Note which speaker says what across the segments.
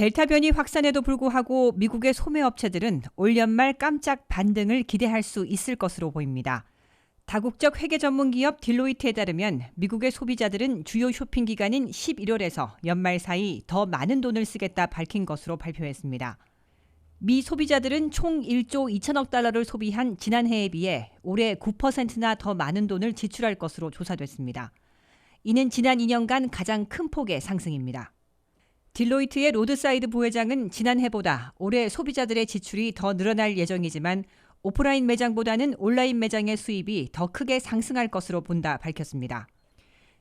Speaker 1: 델타 변이 확산에도 불구하고 미국의 소매업체들은 올 연말 깜짝 반등을 기대할 수 있을 것으로 보입니다. 다국적 회계 전문 기업 딜로이트에 따르면 미국의 소비자들은 주요 쇼핑 기간인 11월에서 연말 사이 더 많은 돈을 쓰겠다 밝힌 것으로 발표했습니다. 미 소비자들은 총 1조 2천억 달러를 소비한 지난해에 비해 올해 9%나 더 많은 돈을 지출할 것으로 조사됐습니다. 이는 지난 2년간 가장 큰 폭의 상승입니다. 딜로이트의 로드사이드 부회장은 지난해보다 올해 소비자들의 지출이 더 늘어날 예정이지만 오프라인 매장보다는 온라인 매장의 수입이 더 크게 상승할 것으로 본다 밝혔습니다.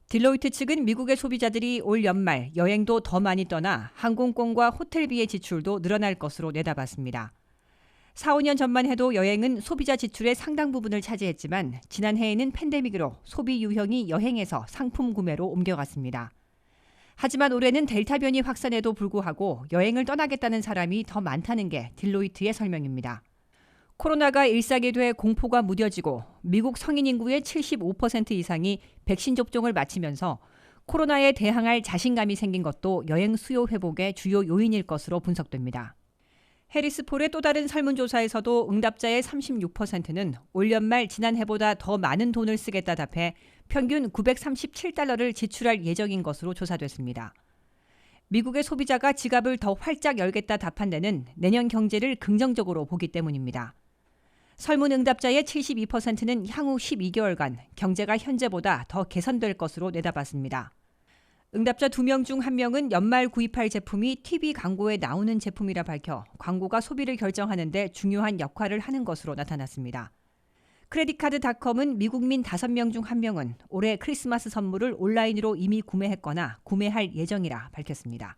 Speaker 1: 딜로이트 측은 미국의 소비자들이 올 연말 여행도 더 많이 떠나 항공권과 호텔비의 지출도 늘어날 것으로 내다봤습니다. 4, 5년 전만 해도 여행은 소비자 지출의 상당 부분을 차지했지만 지난해에는 팬데믹으로 소비 유형이 여행에서 상품 구매로 옮겨갔습니다. 하지만 올해는 델타 변이 확산에도 불구하고 여행을 떠나겠다는 사람이 더 많다는 게 딜로이트의 설명입니다. 코로나가 일상이 돼 공포가 무뎌지고 미국 성인 인구의 75% 이상이 백신 접종을 마치면서 코로나에 대항할 자신감이 생긴 것도 여행 수요 회복의 주요 요인일 것으로 분석됩니다. 해리스폴의 또 다른 설문조사에서도 응답자의 36%는 올 연말 지난해보다 더 많은 돈을 쓰겠다 답해 평균 937달러를 지출할 예정인 것으로 조사됐습니다. 미국의 소비자가 지갑을 더 활짝 열겠다 답한 데는 내년 경제를 긍정적으로 보기 때문입니다. 설문 응답자의 72%는 향후 12개월간 경제가 현재보다 더 개선될 것으로 내다봤습니다. 응답자 2명 중 1명은 연말 구입할 제품이 TV 광고에 나오는 제품이라 밝혀 광고가 소비를 결정하는데 중요한 역할을 하는 것으로 나타났습니다. 크레딧카드닷컴은 미국민 5명 중 1명은 올해 크리스마스 선물을 온라인으로 이미 구매했거나 구매할 예정이라 밝혔습니다.